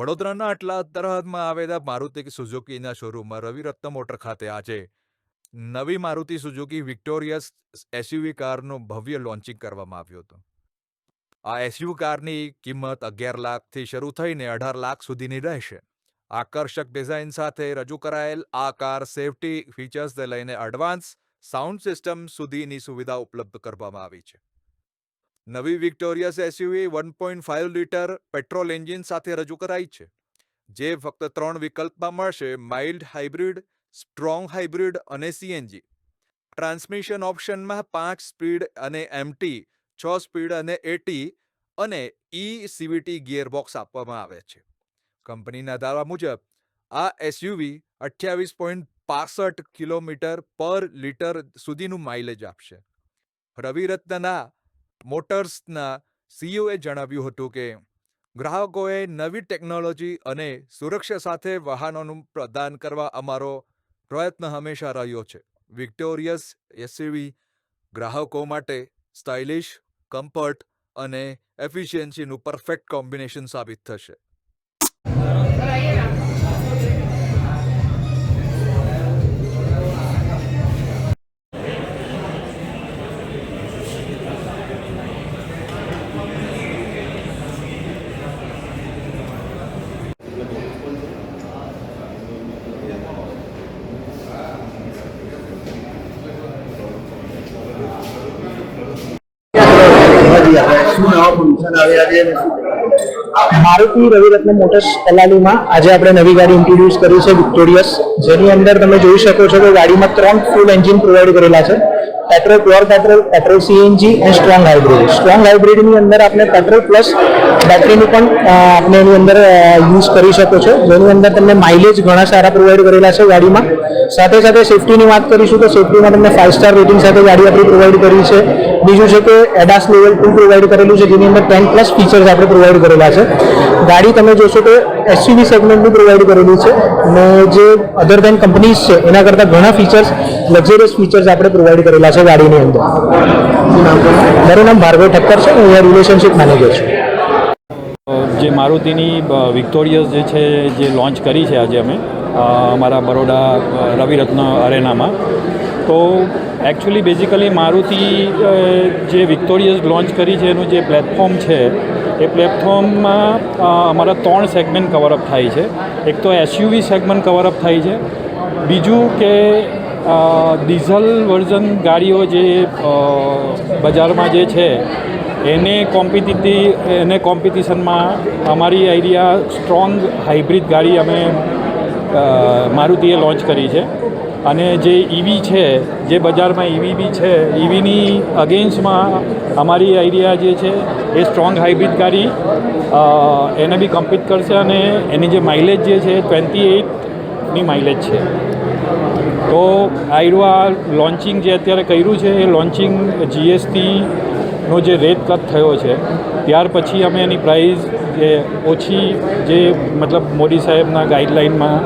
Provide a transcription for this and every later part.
વડોદરાના આટલા તરહદમાં આવેલા મારુતિ સુઝુકીના શોરૂમમાં રવિરત્ન મોટર ખાતે આજે નવી મારુતિ સુઝુકી વિક્ટોરિયસ એસયુવી કારનું ભવ્ય લોન્ચિંગ કરવામાં આવ્યું હતું. આ એસયુ કારની કિંમત અગિયાર લાખથી શરૂ થઈને અઢાર લાખ સુધીની રહેશે. આકર્ષક ડિઝાઇન સાથે રજૂ કરાયેલ આ કાર સેફટી ફીચર્સને લઈને એડવાન્સ સાઉન્ડ સિસ્ટમ સુધીની સુવિધા ઉપલબ્ધ કરવામાં આવી છે. નવી Victoris SUV one point five litre petrol engine સાથે રજૂ કરાઈ છે, જે ફક્ત ત્રણ વિકલ્પમાં મળશે, માઇલ્ડ હાઇબ્રિડ, સ્ટ્રોંગ હાઇબ્રિડ અને સીએનજી. ટ્રાન્સમિશન ઓપ્શનમાં પાંચ સ્પીડ અને એમટી, છ સ્પીડ અને એટી અને ઈ સીવીટી ગિયરબોક્સ આપવામાં આવે છે. કંપનીના દાવા મુજબ, આ એસયુવી અઠ્યાવીસ પોઈન્ટ પાસઠ કિલોમીટર પર લીટર સુધીનું માઇલેજ આપશે. રવિરત્નના મોટર્સના સીઈઓએ જણાવ્યું હતું કે, ગ્રાહકોએ નવી ટેકનોલોજી અને સુરક્ષા સાથે વાહનોનું પ્રદાન કરવા અમારો પ્રયત્ન હંમેશા રહ્યો છે. વિક્ટોરિયસ એસયુવી ગ્રાહકો માટે સ્ટાઇલિશ, કમ્ફર્ટ અને એફિશિયન્સીનું પરફેક્ટ કોમ્બિનેશન સાબિત થશે. ફંક્શન આવ્યા શું? મારુતિ રવિરત્ન મોટર્સ કલાલીમાં આજે આપણે નવી ગાડી ઇન્ટ્રોડ્યુસ કરી છે વિક્ટોરિયસ જેની અંદર તમે જોઈ શકો છો કે ગાડીમાં ત્રણ ફૂલ એન્જિન પ્રોવાઈડ કરેલા છે petrol pure petrol petrol CNG અને સ્ટ્રોંગ હાઇબ્રિડ સ્ટ્રોંગ હાઇબ્રિડની અંદર આપણે પેટ્રોલ પ્લસ બેટરીનું પણ આપણે એની અંદર યુઝ કરી શકો છો. જેની અંદર તમને માઇલેજ ઘણા સારા પ્રોવાઈડ કરેલા છે ગાડીમાં. સાથે સાથે સેફટીની વાત કરીશું તો સેફ્ટીમાં તમને ફાઇવ સ્ટાર રેટિંગ સાથે ગાડી આપણી પ્રોવાઈડ કરી છે. બીજું છે કે એડાસ લેવલ ટુ પ્રોવાઈડ કરેલું છે, જેની અંદર ટેન પ્લસ ફીચર્સ આપણે પ્રોવાઈડ કરેલા છે. ગાડી તમે જોશો તો એસયુવી સેગમેન્ટનું પ્રોવાઈડ કરેલું છે અને જે અધર દેન કંપનીઝ છે, એના કરતાં ઘણા ફીચર્સ લક્ઝરિયસ ફીચર્સ આપણે પ્રોવાઈડ કરેલા છે. ગાડીની અંદર? મારું નામ ભાર્ગવ ઠક્કર છે, હું અહીંયા રિલેશનશિપ મેનેજર છું. જે મારુતિની વિક્ટોરિયસ જે છે, જે લોન્ચ કરી છે આજે અમે અમારા બરોડા રવિરત્ન અરેનામાં તો એકચ્યુઅલી બેઝિકલી મારુતિ જે વિક્ટોરિયસ લોન્ચ કરી છે, એનું જે પ્લેટફોર્મ છે, એ પ્લેટફોર્મમાં અમારા ત્રણ સેગમેન્ટ કવરઅપ થાય છે. એક તો એસયુવી સેગમેન્ટ કવરઅપ થાય છે. બીજું કે ડીઝલ વર્ઝન ગાડીઓ જે બજારમાં જે છે, એને કોમ્પિટિટી, એને કોમ્પિટિશનમાં અમારી આઈડિયા સ્ટ્રોંગ હાઇબ્રિડ ગાડી અમે મારુતિએ લોન્ચ કરી છે. અને જે ઈવી છે, જે બજારમાં ઈવી બી છે ઈવીની અગેન્સ્ટમાં અમારી આઈડિયા જે છે, એ સ્ટ્રોંગ હાઇબ્રિડ ગાડી એને બી કમ્પીટ કરશે અને એની જે માઇલેજ જે છે ટ્વેન્ટી એઇટની માઇલેજ છે. તો આયરો આ લોન્ચિંગ જે અત્યારે કર્યું છે એ લોન્ચિંગ જીએસટીનો જે રેટ કટ થયો છે ત્યાર પછી અમે એની પ્રાઇસ જે ઓછી જે મતલબ મોદી સાહેબના ગાઈડલાઇનમાં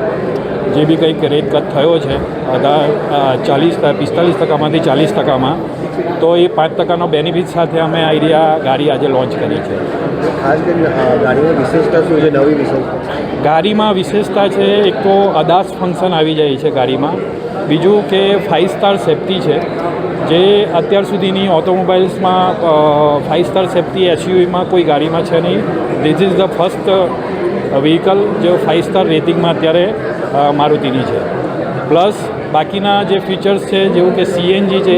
જે બી કંઈક રેટ કટ થયો છે અઢાર ચાલીસ પિસ્તાલીસ ટકામાંથી ચાલીસ ટકામાં તો એ પાંચ ટકાનો બેનિફિટ સાથે અમે આઈડિયા ગાડી આજે લોન્ચ કરી છે. કરીને વિશેષતા શું છે નવી વિશેષતા? ગાડીમાં વિશેષતા છે એક તો અદાસ ફંક્શન આવી જાય છે ગાડીમાં બીજું કે ફાઇવ સ્ટાર સેફટી છે, જે અત્યાર સુધીની ઓટોમોબાઈલ્સમાં ફાઇવ સ્ટાર સેફટી એસયુવીમાં કોઈ ગાડીમાં છે નહીં. This is the first vehicle જે ફાઇવ સ્ટાર રેટિંગમાં અત્યારે મારુતિની છે. પ્લસ બાકીના જે ફીચર્સ છે, જેવું કે સીએનજી છે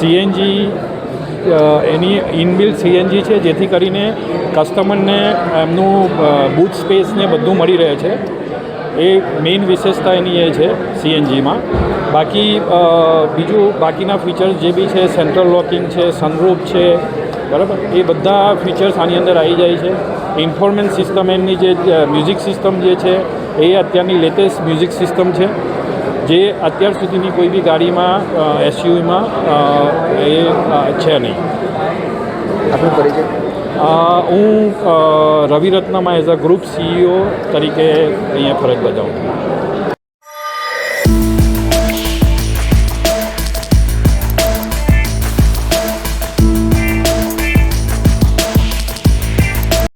સીએનજી એની ઇનબિલ્ટ સીએનજી છે, જેથી કરીને કસ્ટમરને એમનું બૂટ સ્પેસને બધું મળી રહે છે. એ મેઇન વિશેષતા એની એ છે સીએનજીમાં બાકી બીજું બાકીના ફીચર્સ જે બી છે સેન્ટ્રલ લોકિંગ છે સનરૂફ છે, બરાબર? એ બધા ફીચર્સ આની અંદર આવી જાય છે. ઇન્ફોર્મેન્ટ સિસ્ટમ એની જે મ્યુઝિક સિસ્ટમ જે છે, એ અત્યારની લેટેસ્ટ મ્યુઝિક સિસ્ટમ છે. જે અત્યાર સુધીની કોઈ બી ગાડીમાં એસયુવીમાં એ છે નહીં. આપણો પરિચય? હું રવિ રવિરત્નમાં એઝ અ ગ્રુપ સીઈઓ તરીકે અહીંયા ફરજ બજાવું છું.